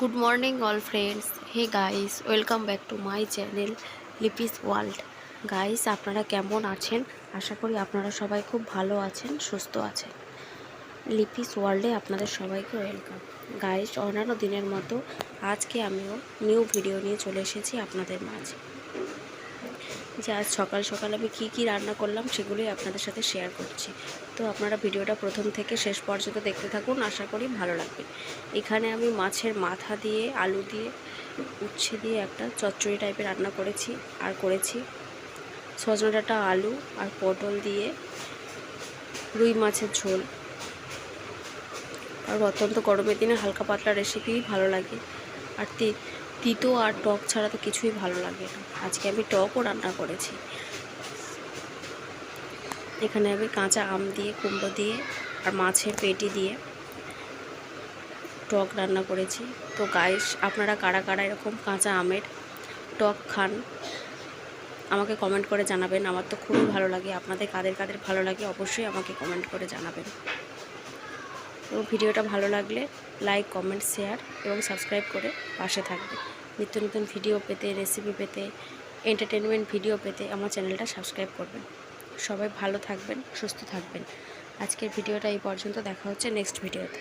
Good morning all friends hey guys welcome back to my channel Lipi's world guys আপনারা কেমন আছেন? আশা করি আপনারা সবাই খুব ভালো আছেন, সুস্থ আছেন। লিপিস ওয়ার্ল্ডে আপনাদের সবাইকে ওয়েলকাম গাইস অন্যান্য দিনের মতো আজকে আমিও নিউ ভিডিও নিয়ে চলে এসেছি আপনাদের মাঝে। যে আজ সকাল সকাল আমি কী কী রান্না করলাম সেগুলোই আপনাদের সাথে শেয়ার করছি। তো আপনারা ভিডিওটা প্রথম থেকে শেষ পর্যন্ত দেখতে থাকুন, আশা করি ভালো লাগবে। এখানে আমি মাছের মাথা দিয়ে, আলু দিয়ে, উচ্ছে দিয়ে একটা চচ্চড়ি টাইপের রান্না করেছি আর করেছি। সজনে ডাঁটা আলু আর পটল দিয়ে রুই মাছের ঝোল। আর অত্যন্ত গরমের দিনে হালকা পাতলা রেসিপিই ভালো লাগে। আর তিতো আর টক ছাড়া তো কিছুই ভালো লাগে না। আজকে আমি টকও রান্না করেছি। এখানে আমি কাঁচা আম দিয়ে, কুমড়ো দিয়ে আর মাছের পেটি দিয়ে টক রান্না করেছি। তো গাইস আপনারা কারা কারা এরকম কাঁচা আমের টক খান, আমাকে কমেন্ট করে জানাবেন। আমার তো খুবই ভালো লাগে। আপনাদের কাদের কাদের ভালো লাগে অবশ্যই আমাকে কমেন্ট করে জানাবেন। এবং ভিডিওটা ভালো লাগলে লাইক কমেন্ট শেয়ার এবং সাবস্ক্রাইব করে পাশে থাকবে নিত্য নতুন ভিডিও পেতে রেসিপি পেতে এন্টারটেনমেন্ট ভিডিও পেতে আমার চ্যানেলটা সাবস্ক্রাইব করবেন। সবাই ভালো থাকবেন, সুস্থ থাকবেন। আজকের ভিডিওটা এই পর্যন্ত, দেখা হচ্ছে নেক্সট ভিডিওতে